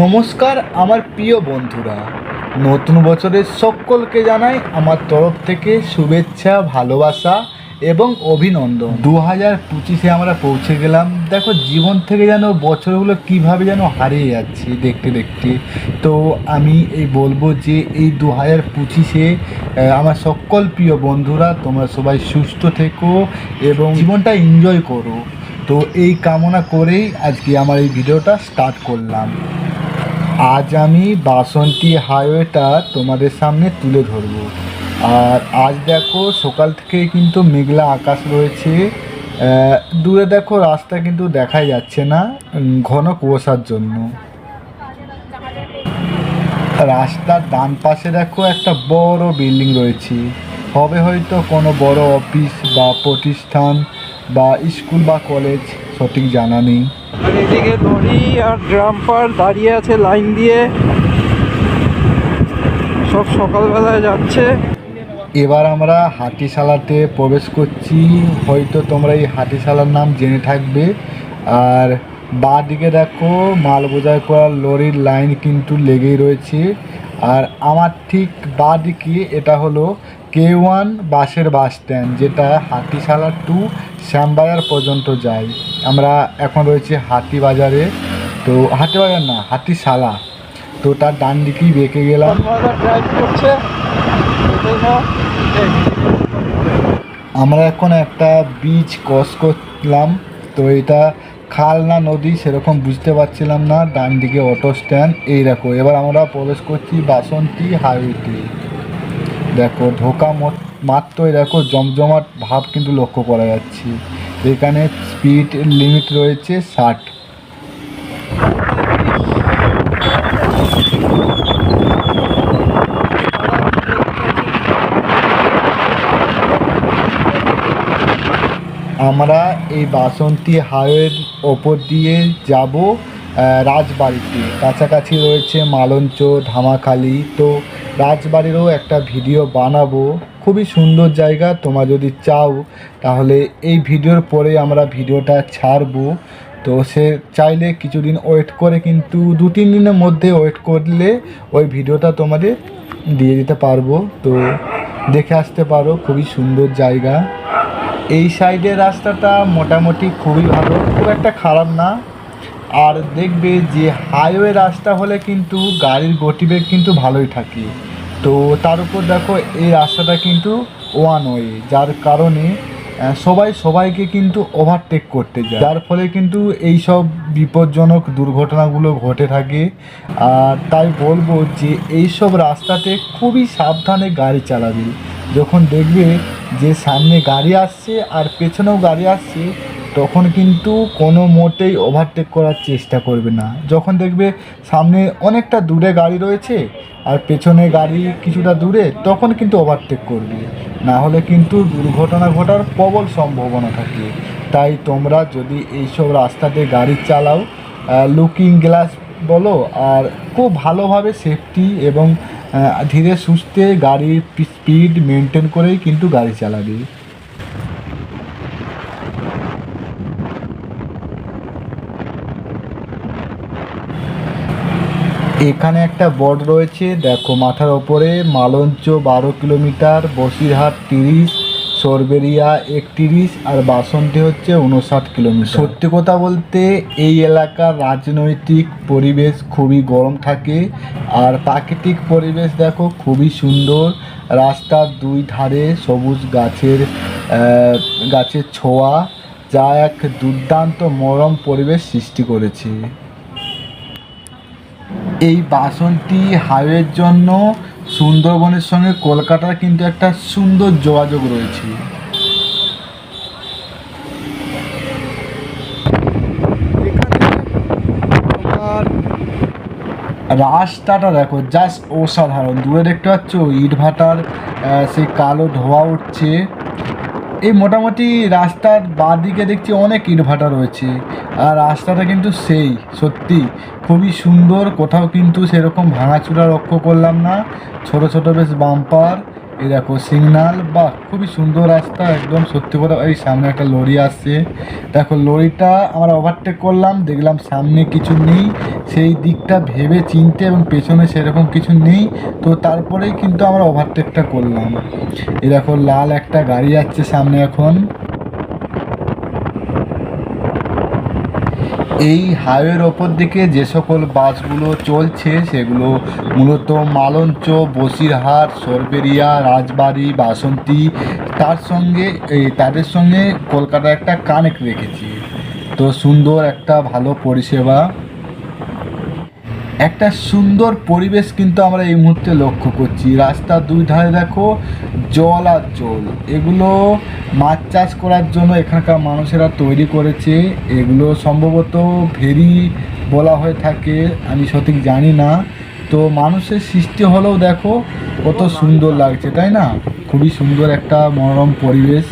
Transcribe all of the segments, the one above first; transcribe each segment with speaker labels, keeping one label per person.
Speaker 1: নমস্কার আমার প্রিয় বন্ধুরা নতুন বছরের সকলকে জানাই আমার তরফ থেকে শুভেচ্ছা ভালোবাসা এবং অভিনন্দন দু হাজার পঁচিশে আমরা পৌঁছে গেলাম দেখো জীবন থেকে যেন বছরগুলো কিভাবে যেন হারিয়ে যাচ্ছে দেখতে দেখতে তো আমি এই বলবো যে এই দু হাজার পঁচিশে আমার সকল প্রিয় বন্ধুরা তোমরা সবাই সুস্থ থেকো এবং জীবনটা এনজয় করো তো এই কামনা করেই আজকে আমার এই ভিডিওটা স্টার্ট করলাম আজ আমি বাসন্তী হাইওয়েটা তোমাদের সামনে তুলে ধরব আর আজ দেখো সকাল থেকে কিন্তু মেঘলা আকাশ রয়েছে দূরে দেখো রাস্তা কিন্তু দেখাই যাচ্ছে না ঘন কুয়াশার জন্য রাস্তার ডান পাশে দেখো একটা বড় বিল্ডিং রয়েছে হবে হয়তো কোনো বড় অফিস বা প্রতিষ্ঠান বা স্কুল বা কলেজ সঠিক জানা নেই আর এদিকে লরি আর ড্রাম্পার দাঁড়িয়ে আছে লাইন দিয়ে সব সকালবেলায় যাচ্ছে এবার আমরা হাতিশালাতে প্রবেশ করছি হয়তো তোমরা এই হাতিশালার নাম জেনে থাকবে আর বা দিকে দেখো মাল বোঝাই করার লরির লাইন কিন্তু লেগেই রয়েছে আর আমার ঠিক বা দিকে এটা হলো কে ওয়ান বাসের বাস স্ট্যান্ড যেটা হাতিশালা টু শ্যামবাজার পর্যন্ত যাই আমরা এখন রয়েছে হাতিবাজারে তো হাতিবাজার না হাতিশালা তো তার ডান দিকেই বেঁকে গেলাম আমরা এখন একটা বীজ ক্রস করলাম তো এটা খাল না নদী সেরকম বুঝতে পারছিলাম না ডান দিকে অটো স্ট্যান্ড এই দেখো এবার আমরা প্রবেশ করছি বাসন্তী হাইওয়েতে দেখো ঢোকা মাত্রই দেখো জমজমাট ভাব কিন্তু লক্ষ্য করা যাচ্ছে এখানে স্পিড লিমিট রয়েছে ষাট আমরা এই বাসন্তী হাইওয়ের ওপর দিয়ে যাব রাজবাড়িতে কাছাকাছি রয়েছে মালঞ্চ ধামাখালি তো রাজবাড়িরও একটা ভিডিও বানাবো খুবই সুন্দর জায়গা তোমরা যদি চাও তাহলে এই ভিডিওর পরে আমরা ভিডিওটা ছাড়বো তো সে চাইলে কিছুদিন ওয়েট করে কিন্তু দু তিন দিনের মধ্যে ওয়েট করলে ওই ভিডিওটা তোমাদের দিয়ে দিতে পারবো তো দেখে আসতে পারো খুবই সুন্দর জায়গা এই সাইডের রাস্তাটা মোটামুটি খুবই ভালো খুব একটা খারাপ না আর দেখবে যে হাইওয়ে রাস্তা হলে কিন্তু গাড়ির গতিবেগ কিন্তু ভালোই থাকে তো তার উপর দেখো এই রাস্তাটা কিন্তু ওয়ান ওয়ে যার কারণে সবাই সবাইকে কিন্তু ওভারটেক করতে যায় যার ফলে কিন্তু এই সব বিপজ্জনক দুর্ঘটনাগুলো ঘটে থাকে আর তাই বলবো যে এই সব রাস্তাতে খুবই সাবধানে গাড়ি চালাবে যখন দেখবে যে সামনে গাড়ি আসছে আর পেছনেও গাড়ি আসছে তখন কিন্তু কোনো মোটেই ওভারটেক করার চেষ্টা করবে না যখন দেখবে সামনে অনেকটা দূরে গাড়ি রয়েছে আর পেছনে গাড়ি কিছুটা দূরে তখন কিন্তু ওভারটেক করবে না হলে কিন্তু দুর্ঘটনা ঘটার প্রবল সম্ভাবনা থাকে তাই তোমরা যদি এইসব রাস্তাতে গাড়ি চালাও লুকিং গ্লাস বলো আর খুব ভালোভাবে সেফটি এবং ধীরে সুস্থে গাড়ির স্পিড মেনটেন করেই কিন্তু গাড়ি চালাবে এখানে একটা বোর্ড রয়েছে দেখো মাথার ওপরে মালঞ্চ বারো কিলোমিটার বসিরহাট তিরিশ সরবেরিয়া একত্রিশ আর বাসন্তী হচ্ছে উনষাট কিলোমিটার সত্যি কথা বলতে এই এলাকার রাজনৈতিক পরিবেশ খুবই গরম থাকে আর প্রাকৃতিক পরিবেশ দেখো খুবই সুন্দর রাস্তার দুই ধারে সবুজ গাছের গাছের ছোঁয়া যা এক দুর্দান্ত মরম পরিবেশ সৃষ্টি করেছে এই বাসন্তী হাইওয়ের জন্য সুন্দরবনের সঙ্গে কলকাতার কিন্তু একটা সুন্দর যোগাযোগ রয়েছে রাস্তাটা দেখো জাস্ট অসাধারণ দূরে দেখতে পাচ্ছ ইটভাটার সেই কালো ধোয়া উঠছে এই মোটামুটি রাস্তার বাঁদিকে দেখছি অনেক ইনভার্টার রয়েছে আর রাস্তাটা কিন্তু সেই সত্যি খুবই সুন্দর কোথাও কিন্তু সেরকম ভাঙাচুরা লক্ষ্য করলাম না ছোট ছোট বেশ বাম্পার এই দেখো সিগনাল বা খুবই সুন্দর রাস্তা একদম সত্যি কথা এই সামনে একটা লরি আসছে দেখো লরিটা আমরা ওভারটেক করলাম দেখলাম সামনে কিছু নেই সেই দিকটা ভেবে চিনতে এবং পেছনে সেরকম কিছু নেই তো তারপরেই কিন্তু আমরা ওভারটেকটা করলাম এই দেখো লাল একটা গাড়ি যাচ্ছে সামনে এখন এই হাইওয়ের ওপর দিকে যে সকল বাসগুলো চলছে সেগুলো মূলত মালঞ্চ বসিরহাট সরবেরিয়া রাজবাড়ি বাসন্তী তার সঙ্গে তাদের সঙ্গে কলকাতা একটা কানেক্ট রেখেছি তো সুন্দর একটা ভালো পরিষেবা একটা সুন্দর পরিবেশ কিন্তু আমরা এই মুহূর্তে লক্ষ্য করছি রাস্তার দুই ধারে দেখো জল আর জল এগুলো মাছ চাষ করার জন্য এখানকার মানুষেরা তৈরি করেছে এগুলো সম্ভবত ভেরি বলা হয়ে থাকে আমি সঠিক জানি না তো মানুষের সৃষ্টি হলেও দেখো কত সুন্দর লাগছে তাই না খুবই সুন্দর একটা মনোরম পরিবেশ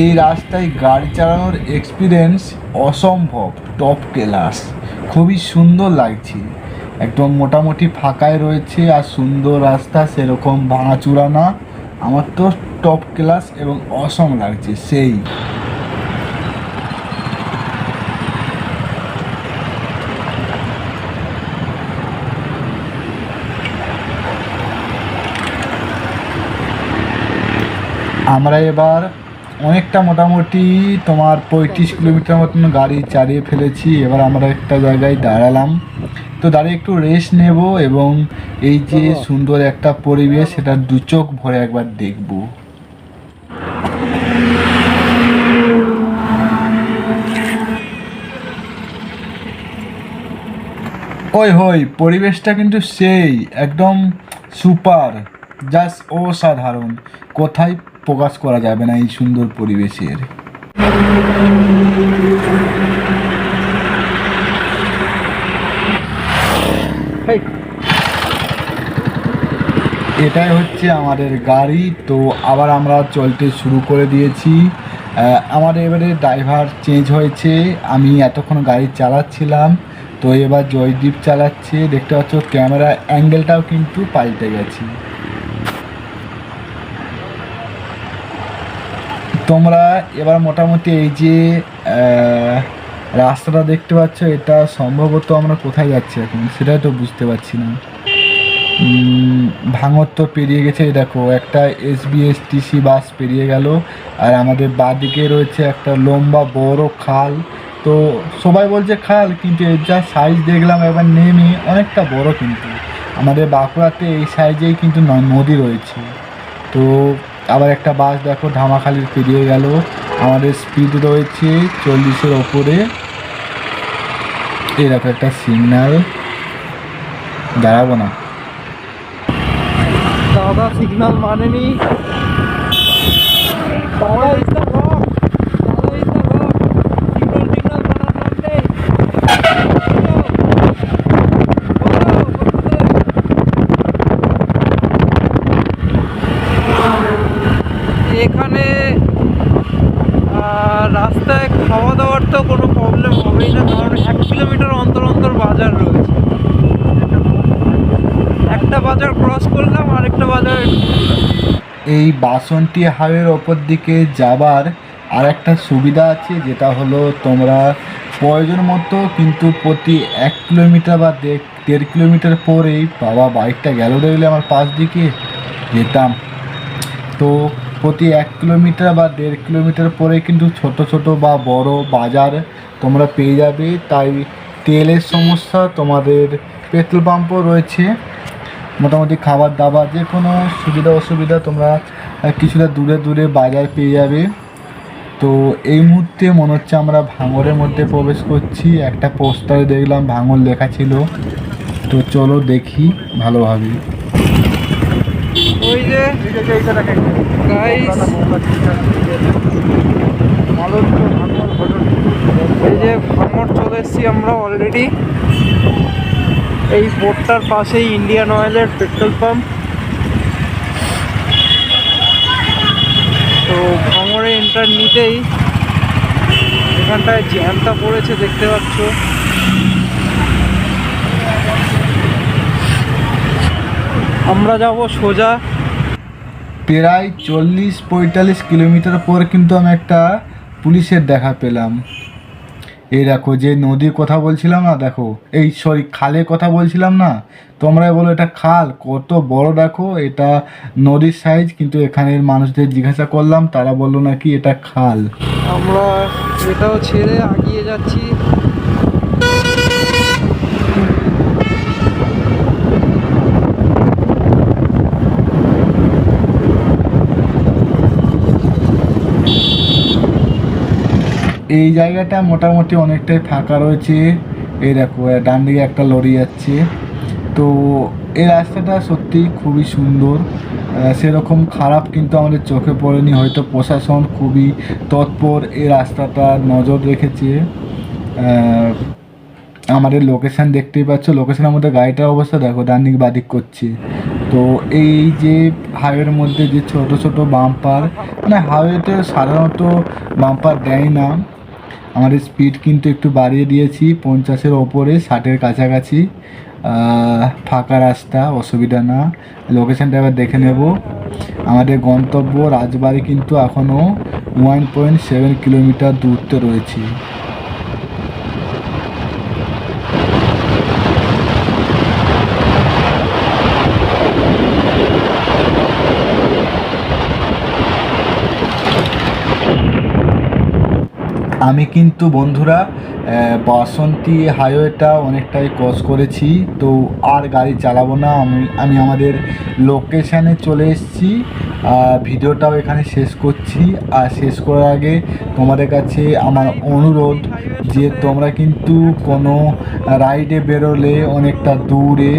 Speaker 1: এই রাস্তায় গাড়ি চালানোর এক্সপিরিয়েন্স অসম্ভব টপ ক্লাস খুবই সুন্দর লাগছে একদম মোটামুটি ফাঁকায় রয়েছে আর সুন্দর রাস্তা সেরকম ভাঙাচুরা না আমার তো টপ ক্লাস এবং অসম লাগছে সেই আমরা এবার অনেকটা মোটামুটি তোমার পঁয়ত্রিশ কিলোমিটার মতন গাড়ি চালিয়ে ফেলেছি এবার আমরা একটা জায়গায় দাঁড়ালাম তো দাঁড়িয়ে একটু রেস্ট নেব এবং এই যে সুন্দর একটা পরিবেশ সেটা দু চোখ ভরে একবার দেখব ওই হই পরিবেশটা কিন্তু সেই একদম সুপার জাস্ট অসাধারণ কোথায় প্রকাশ করা যাবে না এই সুন্দর পরিবেশের এটাই হচ্ছে আমাদের গাড়ি তো আবার আমরা চলতে শুরু করে দিয়েছি আমার এবারে ড্রাইভার চেঞ্জ হয়েছে আমি এতক্ষণ গাড়ি চালাচ্ছিলাম তো এবার জয়দীপ চালাচ্ছে দেখতে পাচ্ছ ক্যামেরা অ্যাঙ্গেলটাও কিন্তু পাল্টে গেছে তোমরা এবার মোটামুটি এই যে রাস্তাটা দেখতে পাচ্ছ এটা সম্ভবত আমরা কোথায় যাচ্ছি এখন সেটাই তো বুঝতে পারছি না ভাঙর তো পেরিয়ে গেছে দেখো একটা এসবিএসটিসি বাস পেরিয়ে গেল আর আমাদের বাঁদিকে রয়েছে একটা লম্বা বড় খাল তো সবাই বলছে খাল কিন্তু এর যা সাইজ দেখলাম এবার নেমে অনেকটা বড় কিন্তু আমাদের বাঁকুড়াতে এই সাইজেই কিন্তু নদী রয়েছে তো আবার একটা বাস দেখো ধামাখালির পেরিয়ে গেল আমাদের স্পিড রয়েছে চল্লিশের ওপরে এরকম একটা সিগন্যাল দাঁড়াবো না দাদা সিগন্যাল মানেনি এখানে রাস্তায় খাওয়া দাওয়ার তো কোনো প্রবলেম হবেই না কারণ এক কিলোমিটার অন্তর অন্তর বাজার রয়েছে একটা বাজার ক্রস করলাম আরেকটা বাজার এই বাসন্তী হাইওয়ের ওপর দিকে যাবার আর একটা সুবিধা আছে যেটা হলো তোমরা প্রয়োজন মতো কিন্তু প্রতি এক কিলোমিটার বা দেড় কিলোমিটার পরেই বাবা বাইকটা গেল দেখলে আমার পাশ দিকে যেতাম তো প্রতি এক কিলোমিটার বা দেড় কিলোমিটার পরে কিন্তু ছোট ছোট বা বড় বাজার তোমরা পেয়ে যাবে তাই তেলের সমস্যা তোমাদের পেট্রোল পাম্পও রয়েছে মোটামুটি খাবার দাবার যে কোনো সুবিধা অসুবিধা তোমরা কিছুটা দূরে দূরে বাজার পেয়ে যাবে তো এই মুহূর্তে মনে হচ্ছে আমরা ভাঙরের মধ্যে প্রবেশ করছি একটা পোস্টারে দেখলাম ভাঙর লেখা ছিল তো চলো দেখি ভালোভাবে এই যে ভাঙর চলে এসছি আমরা অলরেডি এই বোর্ডটার পাশেই ইন্ডিয়ান অয়েলের পেট্রোল পাম্প তো ভাঙরে এন্টার নিতেই এখানটায় জ্যামটা পড়েছে দেখতে পাচ্ছ আমরা যাব সোজা প্রায় চল্লিশ পঁয়তাল্লিশ কিলোমিটার পর কিন্তু আমি একটা পুলিশের দেখা পেলাম এই দেখো যে নদীর কথা বলছিলাম না দেখো এই সরি খালের কথা বলছিলাম না তোমরা বলো এটা খাল কত বড় দেখো এটা নদীর সাইজ কিন্তু এখানের মানুষদের জিজ্ঞাসা করলাম তারা বললো নাকি এটা খাল আমরা এটাও ছেড়ে আগিয়ে যাচ্ছি এই জায়গাটা মোটামুটি অনেকটাই ফাঁকা রয়েছে এই দেখো ডান দিকে একটা লরি যাচ্ছে তো এই রাস্তাটা সত্যি খুবই সুন্দর সেরকম খারাপ কিন্তু আমাদের চোখে পড়েনি হয়তো প্রশাসন খুবই তৎপর এই রাস্তাটা নজর রেখেছে আমাদের লোকেশান দেখতেই পাচ্ছ লোকেশানের মধ্যে গাড়িটার অবস্থা দেখো ডান দিক বাদিক করছে তো এই যে হাইওয়ের মধ্যে যে ছোট ছোট বাম্পার মানে হাইওয়েতে সাধারণত বাম্পার দেয় না আমার স্পিড কিন্তু একটু বাড়িয়ে দিয়েছি পঞ্চাশের ওপরে ষাটের কাছাকাছি ফাঁকা রাস্তা অসুবিধা না লোকেশানটা এবার দেখে নেব আমাদের গন্তব্য রাজবাড়ি কিন্তু এখনও ওয়ান পয়েন্ট সেভেন কিলোমিটার দূরত্বে রয়েছে আমি কিন্তু বন্ধুরা বাসন্তী হাইওয়েটা অনেকটাই ক্রস করেছি তো আর গাড়ি চালাবো না আমি আমি আমাদের লোকেশানে চলে এসেছি ভিডিওটাও এখানে শেষ করছি আর শেষ করার আগে তোমাদের কাছে আমার অনুরোধ যে তোমরা কিন্তু কোনো রাইডে বেরোলে অনেকটা দূরে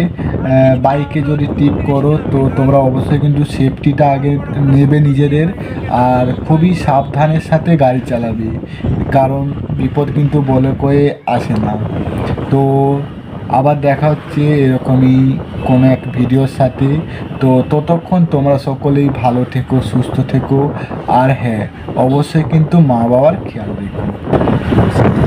Speaker 1: বাইকে যদি ট্রিপ করো তো তোমরা অবশ্যই কিন্তু সেফটিটা আগে নেবে নিজেদের আর খুবই সাবধানের সাথে গাড়ি চালাবে কারণ বিপদ কিন্তু বলে কয়ে আসে না তো আবার দেখা হচ্ছে এরকমই কোনো এক ভিডিওর সাথে তো ততক্ষণ তোমরা সকলেই ভালো থেকো সুস্থ থেকো আর হ্যাঁ অবশ্যই কিন্তু মা বাবার খেয়াল রেখো